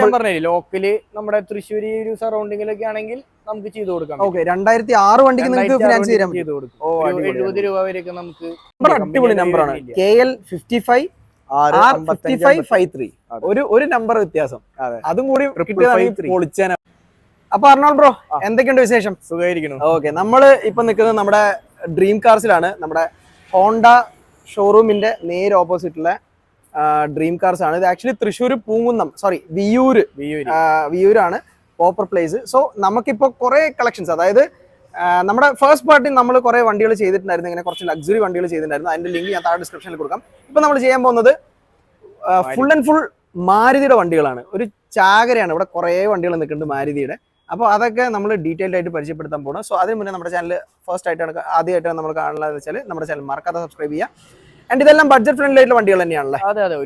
ഞാൻ പറഞ്ഞേ ലോക്കൽ നമ്മുടെ തൃശ്ശൂരി ഒരു സറൗണ്ടിങ്ങിലൊക്കെ ആണെങ്കിൽ നമുക്ക് ചെയ്തു കൊടുക്കാം. ഓക്കെ രണ്ടായിരത്തി ആറ് വണ്ടിക്ക് നിങ്ങൾക്ക് ഫിനാൻസ് ചെയ്യാം ചെയ്തു കൊടുക്കും. എഴുപത് രൂപ വരെയൊക്കെ നമുക്ക് നമ്പർ അടിപൊളി നമ്പറാണ്. K L fifty five. ഒരു ഒരു നമ്പർ വ്യത്യാസം. അതെ. കൂടി പൊളിച്ചാന അപ്പൊ അർണോൾ ബ്രോ. എന്തൊക്കെയുണ്ട് വിശേഷം? സുഖമായിരിക്കുന്നു. ഓക്കെ നമ്മൾ ഇപ്പൊ നിൽക്കുന്നത് നമ്മുടെ ഡ്രീം കാർസിലാണ് നമ്മുടെ ഹോണ്ട ഷോറൂമിന്റെ നേരെ ഓപ്പോസിറ്റുള്ള ഡ്രീം കാർസ് ആണ്. ഇത് ആക്ച്വലി തൃശ്ശൂർ പൂങ്കുന്നം സോറി വിയൂര്. വിയൂരാണ് പ്രോപ്പർ പ്ലേസ് സോ നമുക്കിപ്പോൾ കുറേ കളക്ഷൻസ് അതായത് നമ്മുടെ ഫസ്റ്റ് പാർട്ടി നമ്മൾ കുറേ വണ്ടികൾ ചെയ്തിട്ടുണ്ടായിരുന്നു. ഇങ്ങനെ കുറച്ച് ലക്സറി വണ്ടികൾ ചെയ്തിട്ടുണ്ടായിരുന്നു. അതിന്റെ ലിങ്ക് ഞാൻ താഴെ ഡിസ്ക്രിപ്ഷനിൽ കൊടുക്കാം. ഇപ്പൊ നമ്മൾ ചെയ്യാൻ പോകുന്നത് ഫുൾ ആൻഡ് ഫുൾ മാരുതിയുടെ വണ്ടികളാണ്. ഒരു ചാകരയാണ്. ഇവിടെ കുറേ വണ്ടികൾ നിൽക്കുന്നുണ്ട് മാരുതിയുടെ. അപ്പോൾ അതൊക്കെ നമ്മൾ ഡീറ്റെയിൽഡ് ആയിട്ട് പരിചയപ്പെടുത്താൻ പോകണം സോ അതിന് മുന്നേ നമ്മുടെ ചാനൽ ഫസ്റ്റ് ആയിട്ടാണ് ആദ്യമായിട്ടാണ് നമ്മൾ കാണുന്നത് വെച്ചാൽ നമ്മുടെ ചാനൽ മറക്കാതെ സബ്സ്ക്രൈബ് ചെയ്യുക. ആൻഡ് ഇതെല്ലാം ബഡ്ജറ്റ് ഫ്രണ്ട്ലി ആയിട്ടുള്ള വണ്ടികൾ തന്നെയാണല്ലേ?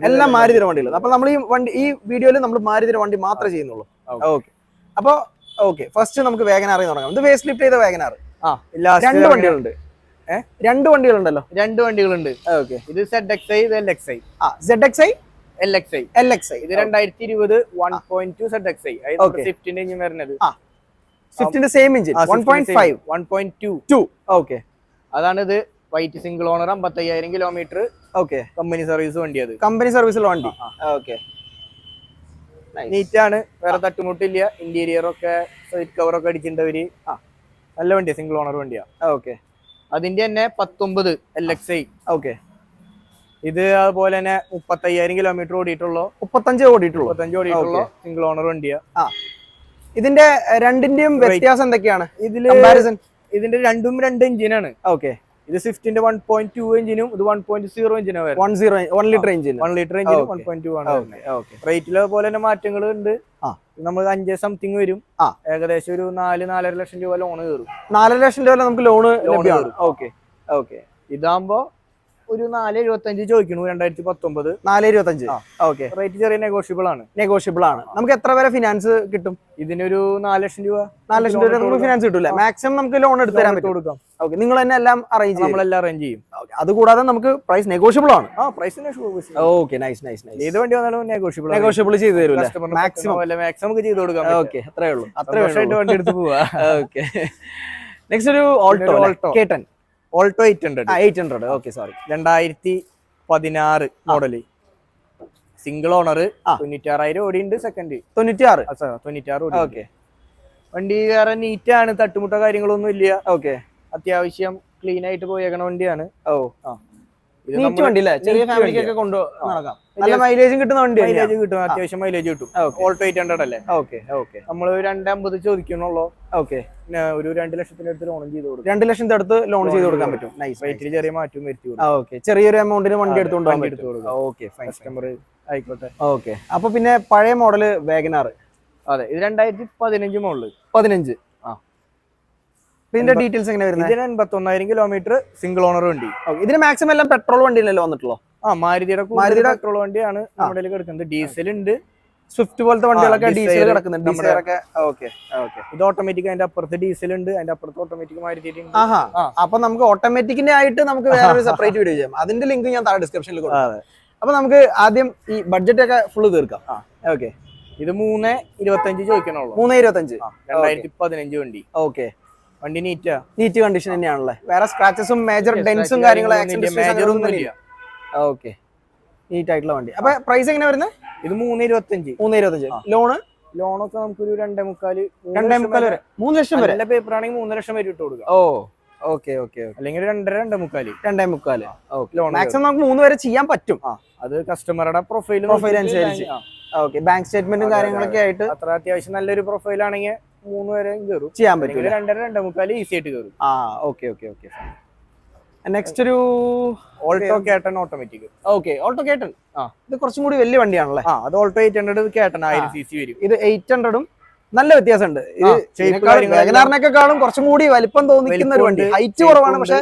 എല്ലാം മാരുതിയുടെ വണ്ടികൾ. അപ്പൊ നമ്മൾ ഈ വണ്ടി ഈ വീഡിയോയിൽ നമ്മൾ മാരുതിയുടെ വണ്ടി മാത്രമേ ചെയ്യുന്നുള്ളൂ. Okay. ഓക്കെ. അപ്പൊ ഓക്കെ. ഫസ്റ്റ് നമുക്ക് വേഗനാറിൽ തുടങ്ങാം. ഇത് ഫേസ് ലിഫ്റ്റ് ചെയ്ത വേഗനാർ രണ്ട് വണ്ടികളുണ്ട്. രണ്ട് വണ്ടികളുണ്ടല്ലോ? രണ്ട് വണ്ടികളുണ്ട്. ഓക്കെ. ഇത് സെഡ് എക്സ് ഐ ഇത് എൽ എക്സ് ഐ ആ Z X I L X I L X I ഇത് രണ്ടായിരത്തി ഇരുപത് one point two Z X I Okay. സ്വിഫ്റ്റിന്റെ എഞ്ചിൻ വരുന്നത് ആ സ്വിഫ്റ്റിന്റെ same engine one point five one point two two okay. അതാണ് ഇത് വൈറ്റ് സിംഗിൾ ഓണർ അമ്പത്തയ്യായിരം കിലോമീറ്റർ ഓക്കെ കമ്പനി സർവീസ് വണ്ടി. അത് കമ്പനി സർവീസുള്ള വണ്ടി ഓക്കെ നീറ്റ് ആണ്. വേറെ തട്ടുമുട്ടില്ല. ഇന്റീരിയർ ഒക്കെ സീറ്റ് കവർ ഒക്കെ അടിച്ചിട്ടുണ്ടവര്. ആ. നല്ല വണ്ടിയാ സിംഗിൾ ഓണർ വണ്ടിയാ. ഓക്കെ അതിന്റെ തന്നെ പത്തൊമ്പത് എൽ എക്സ് ഐ ഓക്കെ ഇത് അതുപോലെ തന്നെ മുപ്പത്തയ്യായിരം കിലോമീറ്റർ ഓടിയിട്ടുള്ളൂ? മുപ്പത്തഞ്ച് ഓടിയിട്ടുള്ളൂ. മുപ്പത്തഞ്ച് ഓടിയിട്ടുള്ളൂ? സിംഗിൾ ഓണർ വണ്ടിയാ. ആ. ഇതിന്റെ രണ്ടിന്റെയും വ്യത്യാസം എന്തൊക്കെയാണ്? ഇതിൽ ഇതിന്റെ രണ്ടും രണ്ട് എഞ്ചിനാണ് ഓക്കെ ഇത് സ്വിഫ്റ്റിന്റെ വൺ പോയിന്റ് ടു എഞ്ചിനും ഇത് വൺ പോയിന്റ് സീറോ എഞ്ചിനും വരും one zero one litre engine one litre എഞ്ചിനും Okay. One point two ആണ് റേറ്റിലെ പോലെ തന്നെ മാറ്റങ്ങൾ ഉണ്ട്. നമ്മൾ അഞ്ച് സംതിങ് വരും. ഏകദേശം ഒരു നാല് നാലര ലക്ഷം രൂപ ലോൺ കയറും നാലര ലക്ഷം രൂപ നമുക്ക് ലോൺ ലഭ്യമാണ്. ഓക്കെ ഓക്കെ ഇതാകുമ്പോ ഒരു നാല് എഴുപത്തഞ്ച് ചോദിക്കണു രണ്ടായിരത്തി പത്തൊമ്പത് നാല് ഇരുപത്തഞ്ച് ആ. ഓക്കെ റേറ്റ് ചെറിയ നെഗോഷ്യബിൾ ആണ്. നെഗോഷ്യബിൾ ആണ്. നമുക്ക് എത്ര വരെ ഫിനാൻസ് കിട്ടും? ഇതിനൊരു നാല് ലക്ഷം രൂപ. നാല് ലക്ഷം രൂപ നമുക്ക് ഫിനാൻസ് കിട്ടില്ല? മാക്സിമം നമുക്ക് ലോൺ എടുത്ത് തരാൻ പറ്റും. കൊടുക്കാം. ഓക്കെ നിങ്ങൾ തന്നെ എല്ലാം അറേഞ്ച് ചെയ്യും. നമ്മളെല്ലാം അറേഞ്ച് ചെയ്യും. അത് കൂടാതെ നമുക്ക് പ്രൈസ് നെഗോഷ്യബിൾ ആണ്. ആ price okay nice nice nice ഏത് വണ്ടി വന്നാലും നെഗോഷ്യബിൾ നെഗോഷ്യബിൾ ചെയ്ത് തരും മാക്സിമം മാക്സിമം നമുക്ക് ചെയ്ത് കൊടുക്കാം ഓക്കെ അത്രേ ഉള്ളൂ. അത്രേ സന്തോഷമായിട്ട് വണ്ടി എടുത്ത് പോവാ. ഓക്കെ നെക്സ്റ്റ് ഒരു Alto Alto K ten Alto eight hundred eight hundred okay sorry രണ്ടായിരത്തി പതിനാറ് മോഡൽ സിംഗിൾ ഓണർ ആ. തൊണ്ണൂറ്റാറായിരം ഓടിയുണ്ട് സെക്കൻഡ് തൊണ്ണൂറ്റാറ് തൊണ്ണൂറ്റാറ് ഓക്കെ വണ്ടി വേറെ നീറ്റ് ആണ് തട്ടുമുട്ട കാര്യങ്ങളൊന്നും ഇല്ല. ഓക്കെ അത്യാവശ്യം ക്ലീൻ ആയിട്ട് പോയേക്കണ വണ്ടിയാണ്. ഓ. ഇത് നീറ്റ് വണ്ടി അല്ലേ ചെറിയ ഫാമിലിക്കൊക്കെ. കൊണ്ടു നടക്കാം. നല്ല മൈലേജും കിട്ടുന്ന വണ്ടി മൈലേജ് കിട്ടും അത്യാവശ്യം മൈലേജ് കിട്ടും. ഓൾട്ടോ എയ്റ്റ് ഹൺഡ്രഡ് അല്ലേ? Okay okay. നമ്മൾ രണ്ടമ്പത് ചോദിക്കണുള്ളൂ ഓക്കെ. പിന്നെ ഒരു രണ്ട് ലക്ഷത്തിന്റെ അടുത്ത് ലോൺ ചെയ്ത് കൊടുക്കും. രണ്ട് ലക്ഷം അടുത്ത് ലോൺ ചെയ്ത് കൊടുക്കാൻ പറ്റും. നൈസ് റേറ്റിൽ ചെറിയ മാറ്റവും വരുത്തി ഓക്കെ. ചെറിയൊരു എമൗണ്ടിന് വണ്ടി എടുത്തുകൊണ്ട് വണ്ടി എടുത്ത് കൊടുക്കാം. ഓക്കെ കസ്റ്റമർ ആയിക്കോട്ടെ. ഓക്കെ. അപ്പൊ പിന്നെ പഴയ മോഡൽ വേഗനാർ അതെ ഇത് രണ്ടായിരത്തി പതിനഞ്ച് മോഡൽ പതിനഞ്ച്. ഇതിന്റെ ഡീറ്റെയിൽസ് എങ്ങനെ വരുന്നത് ഇതിന് കിലോമീറ്റർ സിംഗിൾ ഓണർ വണ്ടി. ഇതിന് മാക്സിമം എല്ലാം പെട്രോൾ വണ്ടിയിലല്ലോ വന്നിട്ടുള്ളൂ? ആ മാരുതിയുടെ മാരുതിയുടെ- പെട്രോൾ വണ്ടിയാണ് നമ്മുടെ കിടക്കുന്നത്. ഡീസൽ ഉണ്ട്. സ്വിഫ്റ്റ് പോലത്തെ വണ്ടികളൊക്കെ ഡീസൽ കിടക്കുന്നുണ്ട് ഓക്കെ ഓക്കെ ഇത് ഓട്ടോമാറ്റിക് അതിന്റെ അപ്പുറത്ത് ഡീസൽ ഉണ്ട് അതിന്റെ അപ്പുറത്ത് ഓട്ടോമാറ്റിക് മാരുതി അപ്പൊ നമുക്ക് ഓട്ടോമാറ്റിക്കിന്റെ ആയിട്ട് നമുക്ക് വേറെ സെപ്പറേറ്റ് വീഡിയോ ചെയ്യാം. അതിന്റെ ലിങ്ക് ഞാൻ താഴെ ഡിസ്ക്രിപ്ഷനിൽ കൊടുക്കാം. അപ്പൊ നമുക്ക് ആദ്യം ഈ ബഡ്ജറ്റ് ഒക്കെ ഫുള്ള് തീർക്കാം. ഓക്കെ ഇത് മൂന്ന് ഇരുപത്തഞ്ച് ചോദിക്കണുള്ളൂ. മൂന്ന് ഇരുപത്തഞ്ച്. രണ്ടായിരത്തി പതിനഞ്ച് വണ്ടി. ഓക്കെ വണ്ടി നീറ്റ് നീറ്റ് കണ്ടീഷൻ തന്നെയാണല്ലേ? വേറെ സ്ക്രാച്ചസും മേജർ ഡെൻസും കാര്യങ്ങളും ഇല്ല. ഓക്കെ നീറ്റ് ആയിട്ടുള്ള വണ്ടി. അപ്പൊ പ്രൈസ് എങ്ങനെ വരുന്നത്? ഇത് മൂന്ന് ഇരുപത്തഞ്ച് മൂന്ന് ഇരുപത്തഞ്ച് അഞ്ച് ലോണ് ലോണൊക്കെ നമുക്കൊരു രണ്ടേ മുക്കാൽ രണ്ടേ മുക്കാൽ വരെ. മൂന്ന് ലക്ഷം വരെ? നല്ല പേപ്പർ ആണെങ്കിൽ മൂന്ന് ലക്ഷം വരെ ഇട്ട് കൊടുക്കുക ഓ ഓക്കെ ഓക്കെ അല്ലെങ്കിൽ രണ്ടര രണ്ടേ മുക്കാൽ. രണ്ടേ മുക്കാൽ. ലോൺ മാക്സിമം നമുക്ക് മൂന്ന് വരെ ചെയ്യാൻ പറ്റും. അത് കസ്റ്റമറുടെ പ്രൊഫൈൽ പ്രൊഫൈൽ അനുസരിച്ച്. ഓക്കെ ബാങ്ക് സ്റ്റേറ്റ്മെന്റും കാര്യങ്ങളൊക്കെ ആയിട്ട് അത്ര അത്യാവശ്യം നല്ലൊരു പ്രൊഫൈൽ ആണെങ്കിൽ മൂന്ന് വരെയും കയറും ചെയ്യാൻ പറ്റും രണ്ടര രണ്ടേ മുക്കാൽ ഈസി ആയിട്ട് കയറും ആ ഓക്കെ ഓക്കെ ഓക്കെ നെക്സ്റ്റ് ഒരു Alto K ten automatic okay Alto K ten ആ. ഇത് കുറച്ചും കൂടി വലിയ വണ്ടിയാണല്ലേ? ആ അത് ഓൾട്ടോ എയ്റ്റ് ഹൺഡ്രഡ് കേട്ടൺ ആയിരം സി സി വരും. ഇത് എയ്റ്റ് ഹൺഡ്രഡും നല്ല വ്യത്യാസമുണ്ട്. വേഗനാറിനേക്കാളും കുറച്ചും കൂടി വലിപ്പം തോന്നിക്കുന്ന ഒരു വണ്ടി. ഹൈറ്റ് കുറവാണ് പക്ഷെ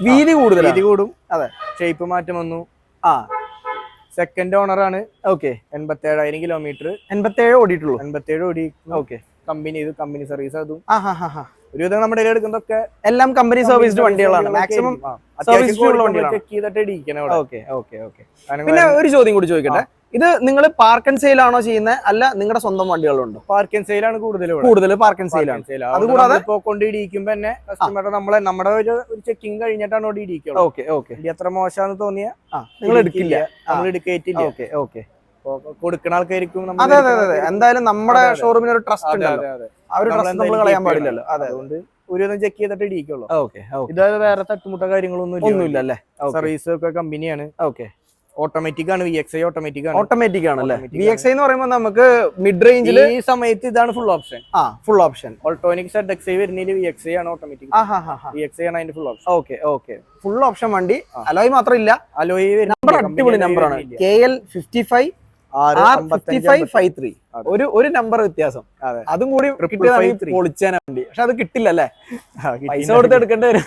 വീതി കൂടുതൽ വീതി കൂടും. അതെ. ഷേപ്പ് മാറ്റം വന്നു. ആ. സെക്കൻഡ് ഓണർ ആണ്. ഓക്കെ എൺപത്തി ഏഴായിരം കിലോമീറ്റർ എൺപത്തി ഏഴ് ഓടിയിട്ടുള്ളൂ. എൺപത്തി ഏഴ് ഓടി. ഓക്കെ കമ്പനി ഇത് കമ്പനി സർവീസ് അതും. ഒരുവിധം നമ്മുടെ എടുക്കുന്നതൊക്കെ എല്ലാം കമ്പനി സർവീസ്ഡ് വണ്ടികളാണ്. മാക്സിമം. ചെക്ക് ചെയ്തിട്ട് ഇടിക്കണം അവിടെ ഓക്കെ ഓക്കെ ഓക്കെ. പിന്നെ ഒരു ചോദ്യം കൂടി ചോദിക്കട്ടെ. ഇത് നിങ്ങൾ പാർക്ക് ആൻഡ് സെയിൽ ആണോ ചെയ്യുന്നത് അല്ല നിങ്ങളുടെ സ്വന്തം വണ്ടികളുണ്ടോ? പാർക്ക് ആൻഡ് സെയിൽ ആണ് കൂടുതൽ കൂടുതൽ പാർക്ക് ആൻഡ് സെയിൽ ആണ്. അതുകൂടാതെ- ഇപ്പൊ കൊണ്ട് ഇടിക്കുമ്പോ തന്നെ കസ്റ്റമറുടെ നമ്മളെ നമ്മുടെ ഒരു ചെക്കിംഗ് കഴിഞ്ഞിട്ടാണ് ഇവിടെ ഇടിക്കുക ഓക്കെ ഓക്കെ. എത്ര അത്ര മോശമാന്ന് തോന്നിയ നിങ്ങൾ എടുക്കില്ല. നമ്മൾ എടുക്കേറ്റില്ല. Okay okay. കൊടുക്കുന്ന ആൾക്കാർക്കും അതെ അതെ അതെ. എന്തായാലും നമ്മുടെ. ഷോറൂമിന് ഒരു ട്രസ്റ്റ് ഉണ്ടല്ലോ. ആ ഒരു ട്രസ്റ്റ് നമ്മൾ കളയാൻ പാടില്ലല്ലോ. അതെ അതുകൊണ്ട് ഒരു ചെക്ക് ചെയ്തിട്ട് ഇടിക്കുള്ളൂ ഓക്കെ ഓക്കെ. ഇത് വേറെ തട്ടുമുട്ട കാര്യങ്ങളൊന്നും ഒന്നുമില്ല അല്ലേ സർവീസ് ഒക്കെ കമ്പനിയാണ് ഓക്കെ. ഓട്ടോമാറ്റിക് ആണ് വി എക്സ് ഐ ഓട്ടോമാറ്റിക് ആണ്. ഓട്ടോമാറ്റിക് ആണ്. അല്ലേ വി എക്സ് ഐ എന്ന് പറയുമ്പോൾ നമുക്ക് മിഡ് റേഞ്ചിൽ ഈ സമയത്ത് ഇതാണ് ഫുൾ ഓപ്ഷൻ ആ ഫുൾ ഓപ്ഷൻ ഓൾട്ടോണിക് സെഡ് എക്സ് ഐ വരുന്നതിൽ വി എക്സ് ഐ ആണ് ഓട്ടോമാറ്റിക് വി എക്സ് ഐ ആണ് അതിന്റെ full option okay okay. Full option വണ്ടി അലോയ് മാത്രം ഇല്ല അലോയ് നമ്പർ അടിപൊളി നമ്പർ ആണ്. കെ എൽ ഫിഫ്റ്റി ഫൈവ് ഒരു ഒരു നമ്പർ വ്യത്യാസം. അതെ. കൂടി പൊളിച്ചാൻ വേണ്ടി. പക്ഷെ അത് കിട്ടില്ല അല്ലേ പൈസ കൊടുത്ത് എടുക്കേണ്ടി വരും.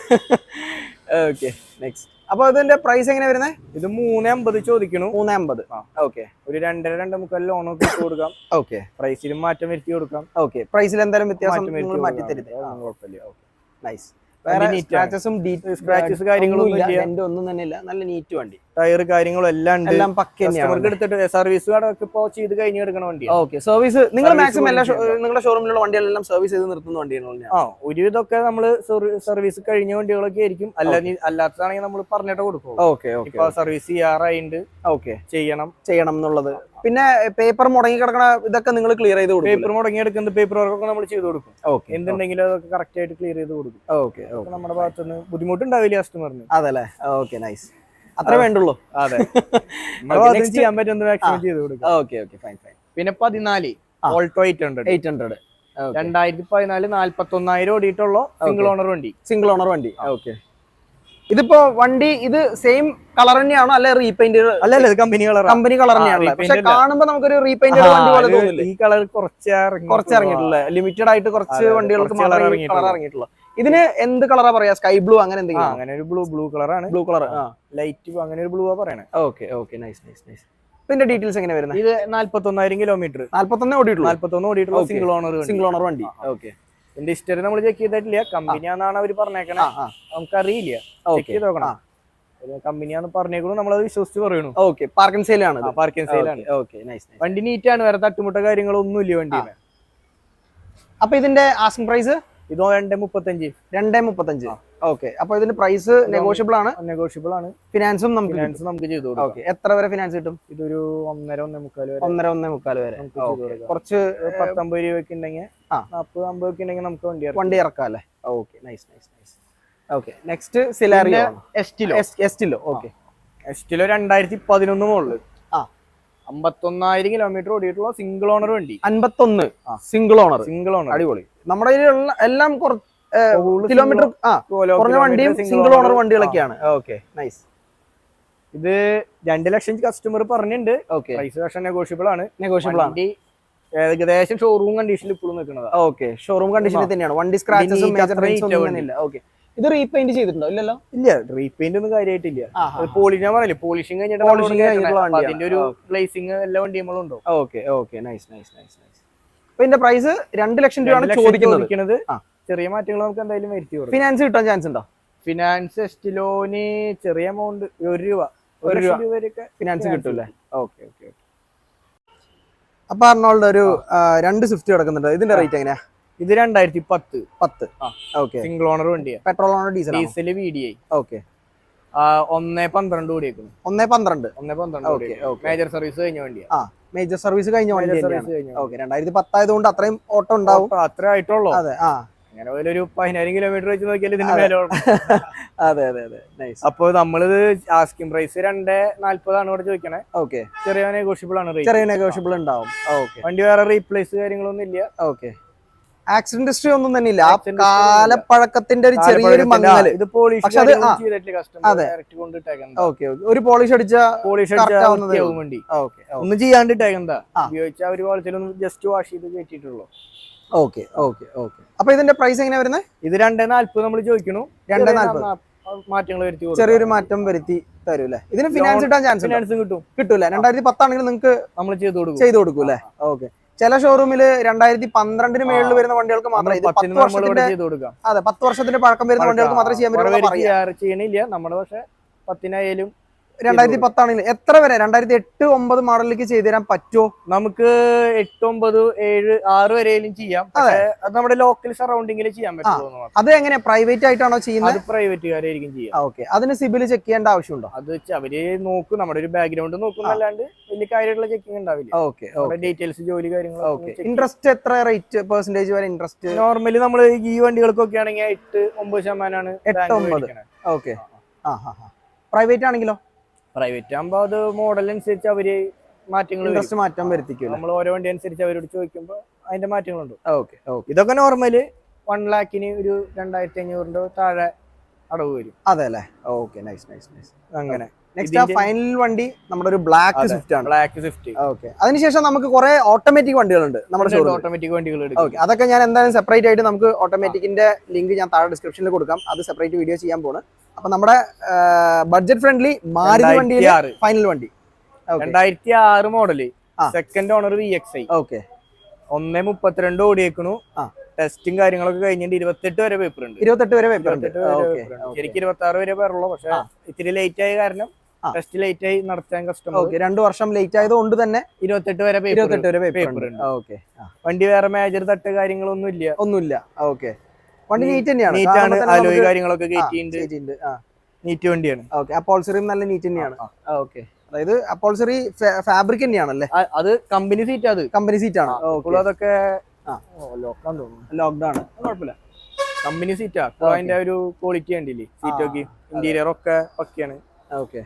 ഓക്കെ നെക്സ്റ്റ് അപ്പൊ അതിന്റെ പ്രൈസ് എങ്ങനെ വരുന്നത് ഇത് മൂന്ന് അമ്പത് ചോദിക്കണു. മൂന്ന് അമ്പത്. ഓക്കെ ഒരു രണ്ടര രണ്ട് മുക്കാൽ ലോൺ ഒക്കെ ഇട്ട് കൊടുക്കാം. ഓക്കെ പ്രൈസിലും മാറ്റം വരുത്തി കൊടുക്കാം. ഓക്കെ പ്രൈസിൽ എന്തായാലും വ്യത്യാസം മാറ്റം. തരുന്നത് കുഴപ്പമില്ല. ഓക്കെ നൈസ് വേറെ. സ്ക്രാച്ചസും കാര്യങ്ങളൊന്നും. എന്റെ ഒന്നും തന്നെ ഇല്ല. നല്ല നീറ്റ് വണ്ടി. ടയർ കാര്യങ്ങളും എല്ലാം ഉണ്ട്. എല്ലാം പക്ക എടുത്തിട്ട് സർവീസ് കടൊക്കെ ഇപ്പൊ ചെയ്ത് കഴിഞ്ഞ് എടുക്കണ വണ്ടിയാണ് ഓക്കെ സർവീസ് നിങ്ങൾ Service മാക്സിമം എല്ലാ നിങ്ങളുടെ ഷോറൂമിലുള്ള വണ്ടികളെല്ലാം സർവീസ് ചെയ്ത് നിർത്തുന്ന വണ്ടിയാണ് ആ ഒരുവിധമൊക്കെ നമ്മൾ സർവീസ് കഴിഞ്ഞ വണ്ടികളൊക്കെ ആയിരിക്കും. അല്ല അല്ലാത്തതാണെങ്കിൽ നമ്മൾ പറഞ്ഞിട്ട് കൊടുക്കും ഓക്കെ ഓക്കെ ഇപ്പൊ സർവീസ് ചെയ്യാറായിണ്ട്. ഓക്കെ ചെയ്യണം. ചെയ്യണം എന്നുള്ളത്. പിന്നെ പേപ്പർ മുടങ്ങി കിടക്കണ ഇതൊക്കെ നിങ്ങൾ ക്ലിയർ ചെയ്ത് കൊടുക്കും പേപ്പർ മുടങ്ങി എടുക്കുന്ന പേപ്പർ വർക്കൊക്കെ നമ്മൾ ചെയ്ത് കൊടുക്കും. ഓക്കെ എന്തുണ്ടെങ്കിലും അതൊക്കെ കറക്റ്റ് ആയിട്ട് ക്ലിയർ ചെയ്ത് കൊടുക്കും. ഓക്കെ നമ്മുടെ ഭാഗത്തുനിന്ന് ബുദ്ധിമുട്ടുണ്ടാവില്ല കസ്റ്റമറിന് അതല്ലേ? ഓക്കെ നൈസ് അത്ര വേണ്ടുള്ളൂ. അതെ. ചെയ്യാൻ പറ്റുന്ന മാക്സിമം ചെയ്ത് കൊടുക്കും. ഓക്കെ ഓക്കെ ഫൈൻ ഫൈൻ പിന്നെ പതിനാല്. Alto eight hundred eight hundred രണ്ടായിരത്തി പതിനാല് നാല്പത്തി ഒന്നായിരം ഓടിയിട്ടുള്ള സിംഗിൾ ഓണർ വണ്ടി. സിംഗിൾ ഓണർ വണ്ടി. ഓക്കെ ഇതിപ്പോ വണ്ടി ഇത് സെയിം കളർ തന്നെയാണോ? അല്ലെ റീപെയിന്റ് അല്ലല്ല ഇത് കമ്പനി കളർ കമ്പനി കളർ തന്നെയാണ് പക്ഷെ കാണുമ്പോൾ കാണുമ്പോ നമുക്കൊരു റീപെയിന്റ് വണ്ടി പോലെ തോന്നില്ല? ഈ കളർ കുറച്ച് കുറച്ച് ഇറങ്ങിയിട്ടുള്ള ലിമിറ്റഡ് ആയിട്ട് കുറച്ച് വണ്ടികൾക്ക് കളർ ഇറങ്ങിയിട്ടുള്ള. ഇതിന് എന്ത് കളറാ പറയാ? സ്കൈ ബ്ലൂ അങ്ങനെ എന്തെങ്കിലും? അങ്ങനെ ഒരു ബ്ലൂ ബ്ലൂ കളറാണ് ബ്ലൂ കളർ ലൈറ്റ് അങ്ങനെ ഒരു ബ്ലൂ ആ പറയണേ. Okay okay nice nice nice ഇതിന്റെ ഡീറ്റെയിൽസ് എങ്ങനെ വരുന്നത് ഇത് നാല്പത്തി ഒന്നായിരം കിലോമീറ്റർ നാല്പത്തൊന്നേ ഓടിയിട്ടുള്ളൂ നാല്പത്തി ഒന്ന് ഓടിയിട്ടുള്ള സിംഗിൾ ഓണർ സിംഗിൾ ഓണർ വണ്ടി ഓക്കെ ഇതിന്റെ ഹിസ്റ്ററി നമ്മൾ ചെക്ക് ചെയ്തിട്ടില്ല. കമ്പനിയാന്നാണ് അവർ പറഞ്ഞേക്കണേ. നമുക്കറിയില്ല. ചെക്ക് ചെയ്ത് നോക്കണം കമ്പനിയാന്ന് പറഞ്ഞേക്കണു നമ്മളത് വിശ്വസിച്ച് പറയണു. ഓക്കെ പാർക്കിംഗ് സെയിലാണ് പാർക്കിംഗ് സെയിലാണ് ഓക്കെ നൈസ് വണ്ടി നീറ്റാണ് വേറെ തട്ടുമുട്ട കാര്യങ്ങളൊന്നും ഇല്ല വണ്ടിയിൽ അപ്പൊ ഇതിന്റെ ആസ്കിംഗ് പ്രൈസ് ഇത് രണ്ടേ മുപ്പത്തഞ്ച്. രണ്ടേ മുപ്പത്തഞ്ച്. ഓക്കെ. അപ്പൊ ഇതിന്റെ പ്രൈസ് നെഗോഷ്യബിൾ ആണ്? നെഗോഷ്യബിൾ ആണ്. ഫിനാൻസും നമുക്ക് ഫിനാൻസ് നമുക്ക് ചെയ്തു ഓക്കെ. എത്ര വരെ ഫിനാൻസ് കിട്ടും? ഇതൊരു ഒന്നര ഒന്നേ മുക്കാൽ വരെ. ഒന്നര ഒന്നേ മുക്കാൽ വരെ. കുറച്ച് പത്തമ്പത് രൂപയ്ക്ക് ഉണ്ടെങ്കിൽ. നാൽപ്പത് അമ്പത് ഒക്കെ ഉണ്ടെങ്കിൽ നമുക്ക് വണ്ടി. വണ്ടി ഇറക്കാം അല്ലേ? Okay. Nice nice nice okay. Next Celerio Estilo Estilo okay. Estilo രണ്ടായിരത്തി പതിനൊന്ന് മുകളിൽ. അമ്പത്തൊന്നായിരം കിലോമീറ്റർ ഓടിയിട്ടുള്ള സിംഗിൾ ഓണർ വണ്ടി. അൻപത്തൊന്ന്. സിംഗിൾ ഓണർ സിംഗിൾ ഓണർ അടിപൊളി. നമ്മുടെ കയ്യിലുള്ള എല്ലാം കിലോമീറ്റർ കുറഞ്ഞ വണ്ടിയും സിംഗിൾ ഓണർ വണ്ടികളൊക്കെയാണ്. ഓക്കെ നൈസ് ഇത് രണ്ട് ലക്ഷം കസ്റ്റമർ പറഞ്ഞിട്ടുണ്ട്. പക്ഷെ നെഗോഷ്യബിൾ ആണ്. നെഗോഷ്യബിൾ ആണ്. ഏകദേശം ഷോറൂം കണ്ടീഷനിൽ ഇപ്പോഴും നിൽക്കുന്നത്. ഓക്കെ ഷോറൂം കണ്ടീഷനിൽ തന്നെയാണ്. വണ്ടി സ്ക്രാച്ചസും മേജർ ഓക്കെ ഇത് റീപെയിന്റ് ചെയ്തിട്ടുണ്ടോ? ഇല്ലല്ലോ? ഇല്ല റീപെയിന്റ് ഒന്നും കാര്യമായിട്ടില്ല ആ, ആ, പോളി ഞാൻ പറഞ്ഞില്ല പോളിഷിങ് കഴിഞ്ഞിട്ട്. അതിന്റെ ഒരു ആ. ഗ്ലേസിങ് എല്ലാ വണ്ടിയും ഉണ്ടോ? Okay okay. Nice nice nice nice അപ്പൊ ഇതിന്റെ പ്രൈസ് രണ്ട് ലക്ഷം രൂപയാണ് ചോദിക്കുന്നത്. ചെറിയ മാറ്റങ്ങൾ നമുക്ക് എന്തായാലും വരുത്തി ഫിനാൻസ് കിട്ടാൻ ചാൻസ് ഉണ്ടോ? ഫിനാൻസ് എസ്റ്റ് ലോന് ചെറിയ എമൗണ്ട് ഒരു രൂപ. ഒരു രൂപ. വരെയൊക്കെ ഫിനാൻസ് കിട്ടൂല്ലേ? ഓക്കെ ഓക്കെ അപ്പൊ അറിഞ്ഞോളുടെ ഒരു രണ്ട് സ്വിഫ്റ്റ് കിടക്കുന്നുണ്ട്. ഇതിന്റെ റേറ്റ് എങ്ങനെയാ? ഇത് രണ്ടായിരത്തി പത്ത്. പത്ത് ഓക്കെ സിംഗിൾ ഓണർ വണ്ടിയാണ് petrol owner diesel diesel V D I okay ഒന്നേ പന്ത്രണ്ട് കൂടിയേക്കുന്നു. ഒന്നേ പന്ത്രണ്ട്. ഒന്നേ പന്ത്രണ്ട്. മേജർ സർവീസ് കഴിഞ്ഞ വണ്ടിയാണ് ആ മേജർ സർവീസ് കഴിഞ്ഞ വണ്ടി ഓക്കെ രണ്ടായിരത്തി പത്തായതുകൊണ്ട് അത്രയും ഓട്ടം ഉണ്ടാവും. അത്ര ആയിട്ടുള്ളൂ. അതെ ആ. അങ്ങനെ ഒരു പതിനായിരം കിലോമീറ്റർ വെച്ച് നോക്കിയാൽ ഇതിന്റെ അതെ. മേലെ അതെ അതെ അതെ. നൈസ് അപ്പൊ നമ്മളിത് ആസ്കിംഗ് പ്രൈസ് രണ്ടേ നാല്പതാണ് ഇവിടെ ചോദിക്കണേ. ഓക്കെ ചെറിയ നെഗോഷ്യബിൾ ആണ് ചെറിയ നെഗോഷ്യബിൾ ഉണ്ടാവും. ഓക്കെ വണ്ടി വേറെ റീപ്ലേസ് കാര്യങ്ങളൊന്നും ഇല്ല. ഓക്കെ ആക്സിഡന്റ് ഹിസ്റ്ററി ഒന്നും തന്നെ ഇല്ല. ആ കാലപ്പഴക്കത്തിന്റെ ഒരു ചെറിയൊരു മങ്ങൽ. അത് ഓക്കെ ഒരു പോളിഷ് അടിച്ച പോളിഷ് വേണ്ടി. ഓക്കെ ഒന്നും ചെയ്യാണ്ട്. ഉപയോഗിച്ച ഒരു ജസ്റ്റ് വാഷ് ചെയ്ത് കയറ്റിയിട്ടുള്ളൂ. ഓക്കെ ഓക്കെ ഓക്കെ അപ്പൊ ഇതിന്റെ പ്രൈസ് എങ്ങനെയാ വരുന്നത് ഇത് രണ്ടേ നാല്പത് നമ്മൾ ചോദിക്കണു. രണ്ടേ നാല്പത്. മാറ്റങ്ങൾ വരുത്തി ചെറിയൊരു മാറ്റം വരുത്തി തരും അല്ലെ ഇതിന് ഫിനാൻസ് കിട്ടാൻ ചാൻസ് ഫിനാൻസ് ഫിനാൻസും കിട്ടും. കിട്ടൂല രണ്ടായിരത്തി പത്താണെങ്കിൽ നിങ്ങൾക്ക് നമ്മൾ ചെയ്ത് കൊടുക്കും. ചെയ്ത് കൊടുക്കും അല്ലേ ഓക്കെ ചില ഷോറൂമിൽ രണ്ടായിരത്തി പന്ത്രണ്ടിന് മേളിൽ വരുന്ന വണ്ടികൾക്ക് മാത്രമേ പത്ത് വർഷത്തിന്റെ അതെ പത്ത് വർഷത്തിന്റെ പഴക്കം വരുന്ന വണ്ടികൾക്ക് മാത്രമേ ചെയ്യാൻ പറ്റുള്ളൂ ചെയ്യണില്ല നമ്മുടെ പക്ഷെ പത്തിനായാലും രണ്ടായിരത്തി പത്താണെങ്കിൽ എത്ര വരെ? രണ്ടായിരത്തി എട്ട് ഒമ്പത് മോഡലിലേക്ക് ചെയ്തു തരാൻ പറ്റുമോ നമുക്ക് എട്ട് ഒമ്പത് ഏഴ് ആറ് വരെയും ചെയ്യാം. അതെ. അത് നമ്മുടെ ലോക്കൽ സറൗണ്ടിങ്ങിൽ ചെയ്യാൻ പറ്റുമോ അത് എങ്ങനെ പ്രൈവറ്റ് ആയിട്ടാണോ ചെയ്യുന്നത്? പ്രൈവറ്റുകാരായിരിക്കും ചെയ്യാം. ഓക്കെ അതിന് സിബിൽ ചെക്ക് ചെയ്യേണ്ട ആവശ്യമുണ്ടോ? അത് വെച്ചാൽ അവർ നോക്കും. നമ്മുടെ ഒരു ബാക്ക്ഗ്രൗണ്ട് നോക്കും. അല്ലാണ്ട് വലിയ കാര്യമായിട്ടുള്ള ചെക്കിംഗ് ഉണ്ടാവില്ല ഓക്കെ ഡീറ്റെയിൽസ് ജോലി ഓക്കെ കാര്യങ്ങളൊക്കെ ഇൻട്രസ്റ്റ് എത്ര റേറ്റ് പെർസെന്റേജ് വരെ ഇൻട്രസ്റ്റ് നോർമലി നമ്മൾ ഈ വണ്ടികൾക്കൊക്കെ ആണെങ്കിൽ എട്ട് ഒമ്പത് ശതമാനമാണ് എട്ട് ഒമ്പത്. ഓക്കെ ആ ഹാ ഹാ. പ്രൈവറ്റ് ആണെങ്കിലോ? പ്രൈവറ്റ് ആകുമ്പോ അത് മോഡൽ അനുസരിച്ച് അവർ മാറ്റങ്ങൾ ഇൻട്രസ്റ്റ് മാറ്റം വരുത്തിക്കും നമ്മൾ ഓരോ വണ്ടി അനുസരിച്ച് അവരോട് ചോദിക്കുമ്പോൾ അതിന്റെ മാറ്റങ്ങളുണ്ട്. ഓക്കെ ഓക്കെ ഇതൊക്കെ നോർമൽ വൺ ലാക്കിന് ഒരു രണ്ടായിരത്തി അഞ്ഞൂറിന്റെ താഴെ അടവ് വരും. അതെ അല്ലേ? ഓക്കെ നൈസ് നൈസ് നൈസ് അങ്ങനെ. നെക്സ്റ്റ് ഫൈനൽ വണ്ടി നമ്മുടെ ഒരു ബ്ലാക്ക് സ്വിഫ്റ്റ് ആണ്. ബ്ലാക്ക് സ്വിഫ്റ്റ് ഓക്കെ അതിനുശേഷം നമുക്ക് കുറെ ഓട്ടോമാറ്റിക് വണ്ടികളുണ്ട് നമ്മുടെ ഓട്ടോമാറ്റിക് വണ്ടികൾ ഓക്കെ അതൊക്കെ ഞാൻ എന്തായാലും സെപ്പറേറ്റ് ആയിട്ട് നമുക്ക് ഓട്ടോമാറ്റിക്കിന്റെ ലിങ്ക് ഞാൻ താഴെ ഡിസ്ക്രിപ്ഷനിൽ കൊടുക്കാം. അത് സെപ്പറേറ്റ് വീഡിയോ ചെയ്യാൻ പോണ്. അപ്പൊ നമ്മുടെ ബഡ്ജറ്റ് ഫ്രണ്ട്ലി മാരുതി വണ്ടി. ഫൈനൽ വണ്ടി രണ്ടായിരത്തി ആറ് model second owner V X I okay ഒന്നേ മുപ്പത്തിരണ്ട് ഓടിയേക്കണു. ടെസ്റ്റും കാര്യങ്ങളൊക്കെ കഴിഞ്ഞിട്ട് ഇരുപത്തെട്ട് വരെ പേപ്പർ ഉണ്ട്. ഇരുപത്തെട്ട് വരെ പേപ്പർ ഉണ്ട്. ശരിക്കും ഇരുപത്തി ആറ് വരെ പേരുള്ളൂ പക്ഷെ. ഇത്തിരി ലേറ്റ് ആയ കാരണം ടെസ്റ്റ് ലേറ്റ് ആയി നടത്താൻ കസ്റ്റമർ ഓക്കെ രണ്ടു വർഷം ലേറ്റ് ആയതുകൊണ്ട് തന്നെ ഇരുപത്തെട്ട് വരെ ഇരുപത്തെട്ട് വരെ പേപ്പർ ഉണ്ട്. ഓക്കെ വണ്ടി വേറെ മേജർ തട്ട് കാര്യങ്ങളൊന്നും ഇല്ല ഒന്നുമില്ല. ഓക്കെ വണ്ടി നീറ്റ് തന്നെയാണ് നീറ്റ് ആണ് കാണുമ്പോ തന്നെ അലോയ് കാര്യങ്ങളൊക്കെ കേറ്റിയിട്ടുണ്ട് കയറ്റിയിട്ടുണ്ട് നീറ്റ് വണ്ടിയാണ്. ഓക്കെ അപ്പോൾസറിയും നല്ല നീറ്റ് തന്നെയാണ്. ഓക്കെ. അതായത് അപ്പോൾസറി ഫാബ്രിക് തന്നെയാണല്ലേ? അത് കമ്പനി സീറ്റ് അത്. കമ്പനി സീറ്റ് ആണ് അതൊക്കെ ആ. തോന്നുന്നു. ലോക്ക്ഡ് ആണ്. അത് കുഴപ്പമില്ല. കമ്പനി സീറ്റാ. അതിന്റെ ഒരു ക്വാളിറ്റി കണ്ടില്ലേ? സീറ്റ് ഒക്കെ ഇന്റീരിയർ ഒക്കെ പക്കയാണ്. ഓക്കെ.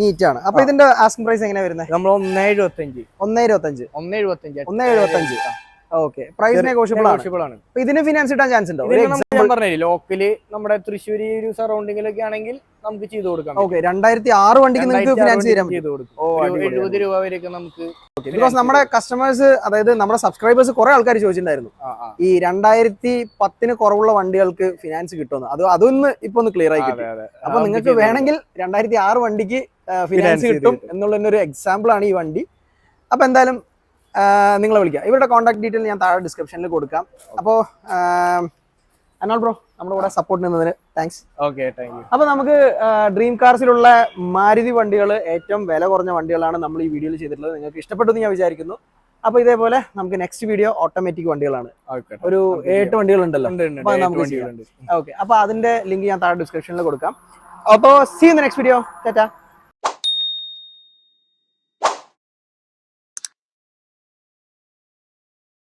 നീറ്റ് ആണ് അപ്പൊ ഇതിന്റെ ആസ്കിംഗ് പ്രൈസ് എങ്ങനെയാ വരുന്നത് നമ്മൾ ഒന്നേ എഴുപത്തി അഞ്ച് ഒന്നേ ഇരുപത്തഞ്ച്. ഒന്നേ എഴുപത്തി അഞ്ച് ഒന്നേ എഴുപത്തഞ്ച് ഓക്കെ. പ്രൈസ് നെഗോഷ്യബിൾ ആണ്. ഇതിന് ഫിനാൻസ് കിട്ടാൻ ചാൻസ് ഉണ്ടോ? ഞാൻ പറഞ്ഞില്ലേ ലോക്കൽ നമ്മുടെ തൃശ്ശൂർ ഒരു സറൗണ്ടിങ്ങിലൊക്കെ ആണെങ്കിൽ നമുക്ക് ചെയ്തു കൊടുക്കാം. ഓക്കെ രണ്ടായിരത്തി ആറ് വണ്ടിക്ക് നിങ്ങൾക്ക് ഫിനാൻസ് ചെയ്യാൻ ചെയ്തു കൊടുക്കും. എഴുപത് രൂപ വരെയൊക്കെ നമുക്ക് ബിക്കോസ് നമ്മുടെ കസ്റ്റമേഴ്സ് അതായത് നമ്മുടെ സബ്സ്ക്രൈബേഴ്സ് കുറെ ആൾക്കാർ ചോദിച്ചിട്ടുണ്ടായിരുന്നു. ഈ രണ്ടായിരത്തി പത്തിന് കുറവുള്ള വണ്ടികൾക്ക് ഫിനാൻസ് കിട്ടുമെന്ന്. അത് അതൊന്ന് ഇപ്പൊ ഒന്ന് ക്ലിയർ ആയി. അപ്പൊ നിങ്ങൾക്ക് വേണമെങ്കിൽ രണ്ടായിരത്തി ആറ് വണ്ടിക്ക് ഫിനാൻസ് കിട്ടും. എന്നുള്ള എക്സാമ്പിൾ ആണ് ഈ വണ്ടി. അപ്പൊ എന്തായാലും നിങ്ങളെ വിളിക്കാം. ഇവരുടെ കോൺടാക്ട് ഡീറ്റെയിൽ ഞാൻ താഴെ ഡിസ്ക്രിപ്ഷനിൽ കൊടുക്കാം. അപ്പോൾ അനോൾ ബ്രോ നമ്മുടെ കൂടെ സപ്പോർട്ട് നിന്നതിന് താങ്ക്സ് ഓക്കെ താങ്ക് യു അപ്പൊ നമുക്ക് ഡ്രീം കാർസിലുള്ള മാരുതി വണ്ടികൾ ഏറ്റവും വില കുറഞ്ഞ വണ്ടികളാണ് നമ്മൾ ഈ വീഡിയോയിൽ ചെയ്തിട്ടുള്ളത്. നിങ്ങൾക്ക് ഇഷ്ടപ്പെട്ടു എന്ന് ഞാൻ വിചാരിക്കുന്നു. അപ്പൊ ഇതേപോലെ നമുക്ക് നെക്സ്റ്റ് വീഡിയോ ഓട്ടോമാറ്റിക് വണ്ടികളാണ്. ഒരു ഏട്ട് വണ്ടികളുണ്ടല്ലോ. ഉണ്ടല്ലോ. നമുക്ക് ഓക്കെ അപ്പൊ അതിന്റെ ലിങ്ക് ഞാൻ താഴെ ഡിസ്ക്രിപ്ഷനിൽ കൊടുക്കാം. അപ്പോൾ see in the next video tata